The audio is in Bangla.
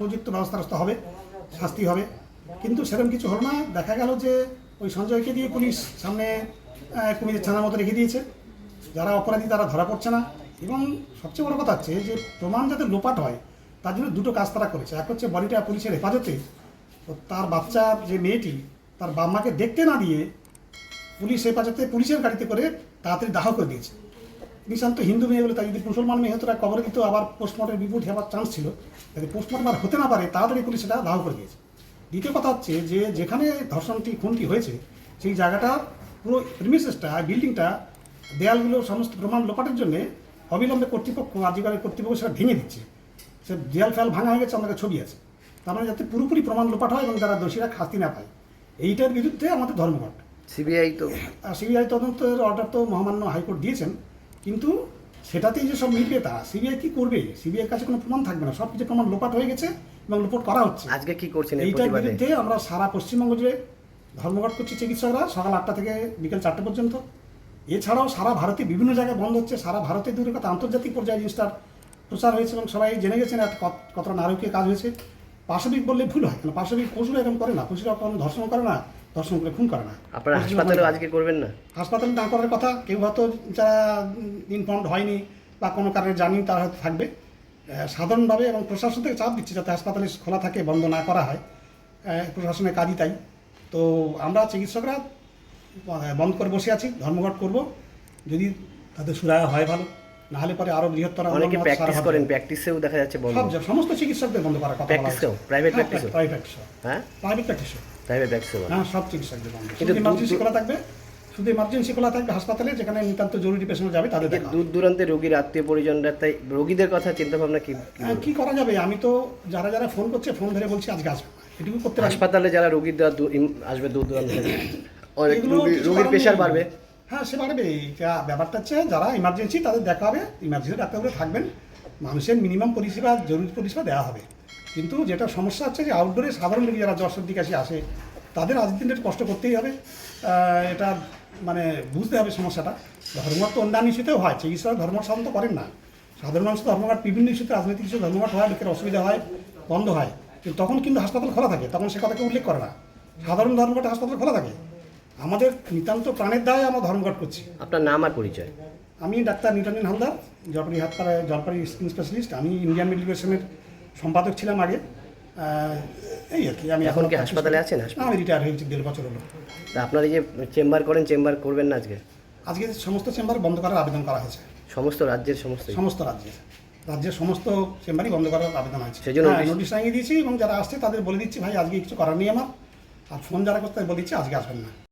উপযুক্ত ব্যবস্থা রাস্তা হবে, শাস্তি হবে। কিন্তু সেরকম কিছু হলো না। দেখা গেল যে ওই সঞ্জয়কে দিয়ে পুলিশ সামনে কুমিরের ছানার মতো রেখে দিয়েছে। যারা অপরাধী তারা ধরা পড়ছে না। এবং সবচেয়ে বড় কথা হচ্ছে যে প্রমাণ যাতে লোপাট হয়, তার জন্য দুটো কাজ তারা করেছে। এক হচ্ছে বডিটা পুলিশের হেফাজতে। তার বাচ্চার যে মেয়েটি, তার বাম্মাকে দেখতে না দিয়ে পুলিশ হেফাজতে পুলিশের গাড়িতে করে তাড়াতাড়ি দাহ করে দিয়েছে। নিশান্ত হিন্দু মেয়ে বলে তাই যদি মুসলমান মেয়ে হতো তারা কবরে দিত আবার পোস্টমর্টমের রিপোর্ট হওয়ার চান্স ছিল। যদি পোস্টমর্টম আর হতে না পারে তাড়াতাড়ি পুলিশ সেটা দাহ করে দিয়েছে। দ্বিতীয় কথা হচ্ছে যে যেখানে ধর্ষণটি খুনটি হয়েছে সেই জায়গাটা পুরো প্রিমিসেসটা বিল্ডিংটা দেয়ালগুলো সমস্ত প্রমাণ লোপাটের জন্য অবিলম্বে কর্তৃপক্ষ আজীবনের কর্তৃপক্ষ সেটা ভেঙে দিচ্ছে। সে দেয়াল ফেয়াল ভাঙা হয়ে গেছে আমাদের ছবি আছে। তার মানে যাতে পুরোপুরি প্রমাণ লোপাট হয় এবং যারা দোষীরা শাস্তি না পায়। এইটার বিরুদ্ধে আমাদের ধর্মঘট। সিবিআই তো সিবিআই তদন্তের অর্ডার তো মহামান্য হাইকোর্ট দিয়েছেন। কিন্তু সেটাতেই যে সব মিটবে তা সিবিআই কি করবে? সিবিআই কাছে কোনো প্রমাণ থাকবে না সব কিছু প্রমাণ লোপাট হয়ে গেছে এবং লোপাট করা হচ্ছে। আজকে কি করছেন এই এইটার বিরুদ্ধে আমরা সারা পশ্চিমবঙ্গ জুড়ে ধর্মঘট করছি চিকিৎসকরা সকাল আটটা থেকে বিকেল চারটে পর্যন্ত। এছাড়াও সারা ভারতে বিভিন্ন জায়গায় বন্ধ হচ্ছে সারা ভারতে দূরের কথা আন্তর্জাতিক পর্যায়ে জিনিসটার প্রচার হয়েছে এবং সবাই জেনে গেছেন কতটা নারকীয় কাজ হয়েছে। পাশবিক বললে ভুল হয় কারণ পাশবিক পশুরা এরকম করে না পশুরা কোনো ধর্ষণ করে না। ধর্ষণ করে খুন করে না। আপনারা করে। আজকে করবেন না? হাসপাতালে না করার কথা কেউ হয়তো যারা ইনফর্মড হয়নি বা কোনো কারণে জানি তারা হয়তো থাকবে। সাধারণভাবে এবং প্রশাসন থেকে চাপ দিচ্ছে যাতে হাসপাতালে খোলা থাকে বন্ধ না করা হয়। প্রশাসনের কাজই তাই। তো আমরা চিকিৎসকরা বন্ধ করে বসে আছি ধর্মঘট করব। যদি তাদের সুরায় হয় ভালো। নাহলে পরে আরও বৃহত্তর অনেকে প্র্যাকটিস করেন প্র্যাকটিসেও দেখা যাচ্ছে বন্ধ। সব সমস্ত চিকিৎসকদের বন্ধ করার কথা? Private প্রাইভেট প্র্যাকটিসও হ্যাঁ? প্রাইভেট প্র্যাকটিসও প্রাইভেট প্র্যাকটিসেও হ্যাঁ সব চিকিৎসকদের বন্ধ। কিন্তু ইমার্জেন্সি খোলা থাকবে? শুধু ইমার্জেন্সি খোলা থাকবে হাসপাতালে যেখানে নিতান্ত জরুরি পেশেন্ট যাবে তাদের। দূর দূরান্তে রোগীর আত্মীয় পরিজনরা তাই রোগীদের কথা চিন্তা ভাবনা কি? কি হ্যাঁ, করা যাবে? আমি তো যারা যারা ফোন করছে ফোন ধরে বলছি আজকে আসবে। এটুকু করতে হাসপাতালে যারা রোগীরা আসবে দূর দূরান্ত। থেকে রোগীর প্রেশার বাড়বে। হ্যাঁ সে এটা ব্যাপারটা হচ্ছে, যারা ইমার্জেন্সি তাদের দেখা হবে। ইমার্জেন্সি ডাক্তারগুলো থাকবেন। মানুষের মিনিমাম পরিষেবা, জরুরি পরিষেবা দেওয়া হবে। কিন্তু যেটা সমস্যা হচ্ছে যে আউটডোরে সাধারণ রোগী যারা জ্বর সর্দি কাশি আসে, তাদের আজ দিন একটু কষ্ট করতেই হবে। এটা মানে বুঝতে হবে সমস্যাটা। ধর্মঘট তো অন্যান্য ইস্যুতেও হয় চিকিৎসা ধর্মঘট সাধারণত করেন না। সাধারণ মানুষ ধর্মঘট, বিভিন্ন ইস্যুতে রাজনৈতিক ইস্যু ধর্মঘট হয়, লোকের অসুবিধা হয়, বন্ধ হয়। কিন্তু তখন কিন্তু হাসপাতাল খোলা থাকে, তখন সে কথা কেউ উল্লেখ করে না। সাধারণ ধর্মঘটে হাসপাতাল খোলা থাকে। আমাদের নিতান্ত প্রাণের দায় আমরা ধর্মঘট করছি। আপনার নাম আর পরিচয়? আমি ডাক্তার নিরঞ্জন হালদার জলপাইগুড়ি হাতপাড়ায় জলপাইগুড়ি স্কিন স্পেশালিস্ট। আমি ইন্ডিয়ান মেডিকেশনের সম্পাদক ছিলাম আগে। এই আর কি আমি এখন কি হাসপাতালে। আছেন? না, আমি রিটায়ার হয়েছি দেড় বছর হলো। তা আপনারা এই যে চেম্বার করেন চেম্বার করবেন না আজকে? আজকে সমস্ত চেম্বার বন্ধ করার আবেদন করা হয়েছে। সমস্ত রাজ্যের সমস্ত? সমস্ত রাজ্যে রাজ্যের সমস্ত চেম্বারই বন্ধ করার আবেদন আছে। সেই জন্য নোটিশ- নোটিশ টাঙিয়ে দিয়েছি এবং যারা আসছে তাদের বলে দিচ্ছি ভাই আজকে কিছু করার নেই আমার। আর ফোন যারা করতে বলে দিচ্ছি আজকে আসবেন না।